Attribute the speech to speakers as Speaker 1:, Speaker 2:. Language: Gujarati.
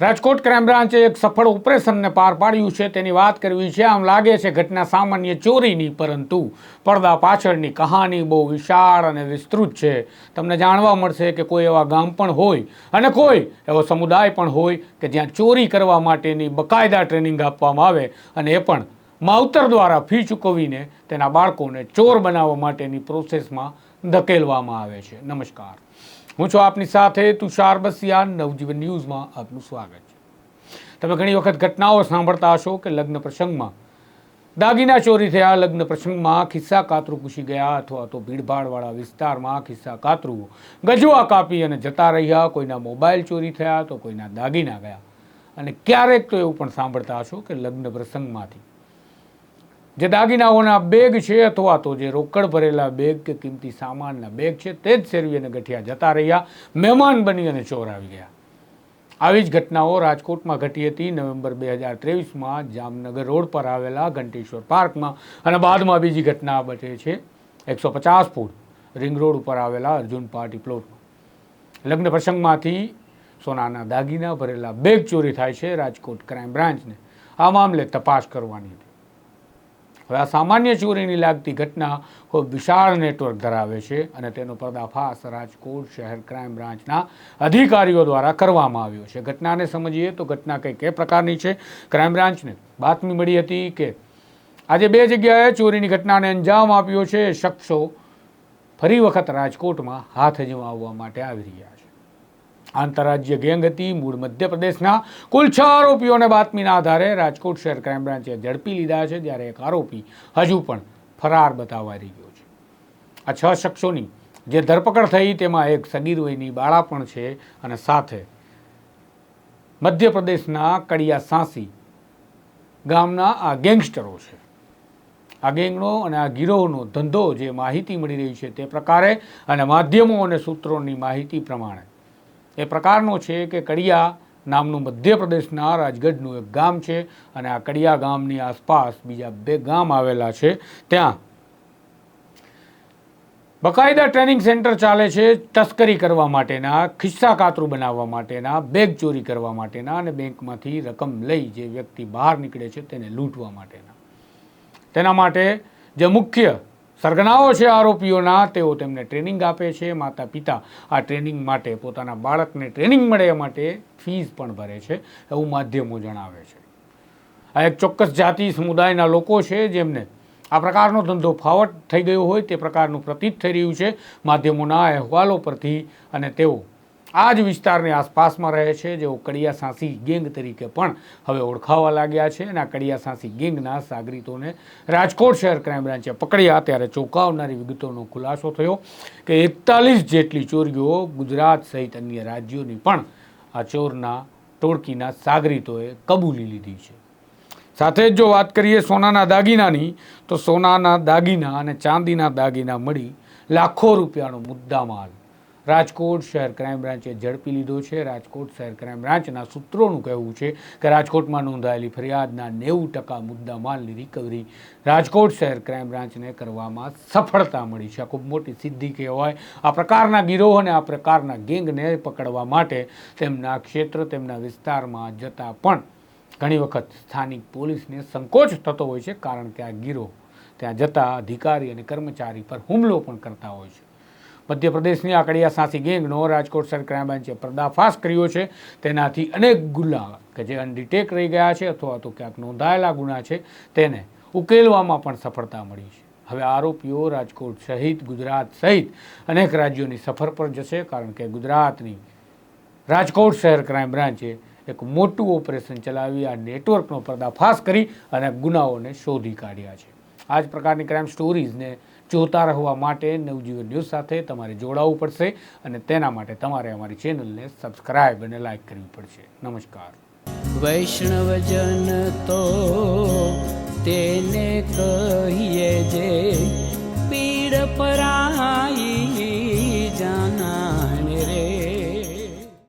Speaker 1: રાજકોટ ક્રાઇમ બ્રાન્ચે એક સફળ ઓપરેશનને પાર પાડ્યું છે. તેની વાત કરવી છે, આમ લાગે છે ઘટના સામાન્ય ચોરીની, પરંતુ પડદા પાછળની કહાની બહુ વિશાળ અને વિસ્તૃત છે. તમને જાણવા મળશે કે કોઈ એવા ગામ પણ હોય અને કોઈ એવો સમુદાય પણ હોય કે જ્યાં ચોરી કરવા માટેની બકાયદા ટ્રેનિંગ આપવામાં આવે અને એ પણ માવતર દ્વારા ફી ચૂકવીને તેના બાળકોને ચોર બનાવવા માટેની પ્રોસેસમાં ધકેલવામાં આવે છે. નમસ્કાર. હું છું આપની સાથે તુષાર બસિયા નવજીવન ન્યૂઝમાં આપનું સ્વાગત છે. તમે ઘણી વખત ઘટનાઓ સાંભળતા હશો કે લગ્ન પ્રસંગમાં દાગીના ચોરી થયા, લગ્ન પ્રસંગમાં ખિસ્સા કાતરું ઘૂસી ગયા અથવા તો ભીડભાડવાળા વિસ્તારમાં ખિસ્સા કાતરું ગજવા કાપી અને જતા રહ્યા. કોઈના મોબાઈલ ચોરી થયા તો કોઈના દાગીના ગયા. અને ક્યારેક તો એવું પણ સાંભળતા હશો કે લગ્ન પ્રસંગમાંથી જે દાગીનાઓના બેગ છે અથવા તો જે રોકડ ભરેલા બેગ કે કિંમતી સામાનના બેગ છે, તે જ શેરવી અને ગઠિયા જતા રહ્યા. મહેમાન બની અને ચોર આવી ગયા. આવી જ ઘટનાઓ રાજકોટમાં ઘટી હતી. નવેમ્બર બે હજાર ત્રેવીસમાં જામનગર રોડ પર આવેલા ઘંટેશ્વર પાર્કમાં અને બાદમાં બીજી ઘટના બચે છે. એકસો પચાસ ફૂટ રિંગ રોડ ઉપર આવેલા અર્જુન પાર્ટી પ્લોટમાં. લગ્ન પ્રસંગમાંથી સોનાના દાગીના ભરેલા બેગ ચોરી થાય છે. રાજકોટ ક્રાઇમ બ્રાન્ચને આ મામલે તપાસ કરવાની હતી. હવે આ સામાન્ય ચોરીની લાગતી ઘટના ખૂબ વિશાળ નેટવર્ક ધરાવે છે અને તેનો પર્દાફાશ રાજકોટ શહેર ક્રાઇમ બ્રાન્ચના અધિકારીઓ દ્વારા કરવામાં આવ્યો છે. ઘટનાને સમજીએ તો ઘટના કંઈક એ પ્રકારની છે. ક્રાઇમ બ્રાન્ચને બાતમી મળી હતી કે આજે બે જગ્યાએ ચોરીની ઘટનાને અંજામ આપ્યો છે. શખ્સો ફરી વખત રાજકોટમાં હાથ જમાવવા માટે આવી રહ્યા છે. આંતરરાજ્ય ગેંગ હતી મૂળ મધ્યપ્રદેશના કુલ છ આરોપીઓને બાતમીના આધારે રાજકોટ શહેર ક્રાઇમ બ્રાન્ચે ઝડપી લીધા છે, જ્યારે એક આરોપી હજુ પણ ફરાર બતાવાઈ ગયો છે. આ છ શખ્સોની જે ધરપકડ થઈ, તેમાં એક સગીર વયની બાળા પણ છે અને સાથે મધ્યપ્રદેશના કડિયા સાંસી ગામના આ ગેંગસ્ટરો છે. આ ગેંગનો અને આ ગીરોહનો ધંધો જે માહિતી મળી રહી છે તે પ્રકારે અને માધ્યમો અને સૂત્રોની માહિતી પ્રમાણે એ પ્રકારનો છે કે કડિયા નામનું મધ્યપ્રદેશના રાજગઢનું એક ગામ છે અને આ કડિયા ગામની આસપાસ બીજા બે ગામ આવેલા છે. ત્યાં બકાયદા ટ્રેનિંગ સેન્ટર ચાલે છે તસ્કરી કરવા માટેના, ખિસ્સા કાતરું બનાવવા માટેના, બેગ ચોરી કરવા માટેના અને બેંકમાંથી રકમ લઈ જે વ્યક્તિ બહાર નીકળે છે તેને લૂંટવા માટેના. તેના માટે જે મુખ્ય સરગનાઓ છે આરોપીઓના, તેઓ તેમને ટ્રેનિંગ આપે છે માતા પિતા આ ટ્રેનિંગ માટે પોતાના બાળકને ટ્રેનિંગ મળે એ માટે ફીસ પણ ભરે છે, એવું માધ્યમો જણાવે છે. આ એક ચોક્કસ જાતિ સમુદાયના લોકો છે જેમને આ પ્રકારનો ધંધો ફાવટ થઈ ગયો હોય તે પ્રકારનું પ્રતીત થઈ રહ્યું છે. માધ્યમોના અહેવાલો પરથી અને તેઓ આ જ વિસ્તારની આસપાસમાં રહે છે જેઓ કડિયા સાંસી ગેંગ તરીકે પણ હવે ઓળખાવા લાગ્યા છે અને આ કડિયા સાંસી ગેંગના સાગરીતોને રાજકોટ શહેર ક્રાઇમ બ્રાન્ચે પકડ્યા ત્યારે ચોંકાવનારી વિગતોનો ખુલાસો થયો કે એકતાલીસ જેટલી ચોરીઓ ગુજરાત સહિત અન્ય રાજ્યોની પણ આ ચોરના ટોળકીના સાગરીતોએ કબૂલી લીધી છે. સાથે જ જો વાત કરીએ સોનાના દાગીનાની, તો સોનાના દાગીના અને ચાંદીના દાગીના મળી લાખો રૂપિયાનો મુદ્દામાલ રાજકોટ શહેર ક્રાઇમ બ્રાન્ચે ઝડપી લીધો છે. રાજકોટ શહેર ક્રાઇમ બ્રાન્ચના સૂત્રોનું કહેવું છે કે રાજકોટમાં નોંધાયેલી ફરિયાદના નેવું ટકા મુદ્દામાલની રિકવરી રાજકોટ શહેર ક્રાઇમ બ્રાન્ચને કરવામાં સફળતા મળી છે. આ ખૂબ મોટી સિદ્ધિ કહેવાય. આ પ્રકારના ગીરોહ અને આ પ્રકારના ગેંગને પકડવા માટે તેમના ક્ષેત્ર, તેમના વિસ્તારમાં જતા પણ ઘણી વખત સ્થાનિક પોલીસને સંકોચ થતો હોય છે કારણ કે આ ગીરો ત્યાં જતા અધિકારી અને કર્મચારી પર હુમલો પણ કરતા હોય છે. મધ્યપ્રદેશની આકડિયા સાંસી ગેંગનો રાજકોટ શહેર ક્રાઇમ બ્રાન્ચે પર્દાફાશ કર્યો છે. તેનાથી અનેક ગુના કે જે અનડિટેક રહી ગયા છે અથવા તો ક્યાંક નોંધાયેલા ગુના છે તેને ઉકેલવામાં પણ સફળતા મળી છે. હવે આરોપીઓ રાજકોટ સહિત ગુજરાત સહિત અનેક રાજ્યોની સફર પર જશે કારણ કે ગુજરાતની રાજકોટ શહેર ક્રાઇમ બ્રાન્ચે એક મોટું ઓપરેશન ચલાવી, આ નેટવર્કનો પર્દાફાશ કરી અને ગુનાઓને શોધી કાઢ્યા છે. આ જ પ્રકારની ક્રાઇમ સ્ટોરીઝને જોતા રહેવા માટે નવજીવન ન્યૂઝ સાથે તમારે જોડાવવું પડશે અને તેના માટે તમારે અમારી ચેનલને સબસ્ક્રાઇબ અને લાઇક કરવી પડશે. નમસ્કાર.
Speaker 2: વૈષ્ણવજન તો તેને કહીએ જે પીડ પરાઈ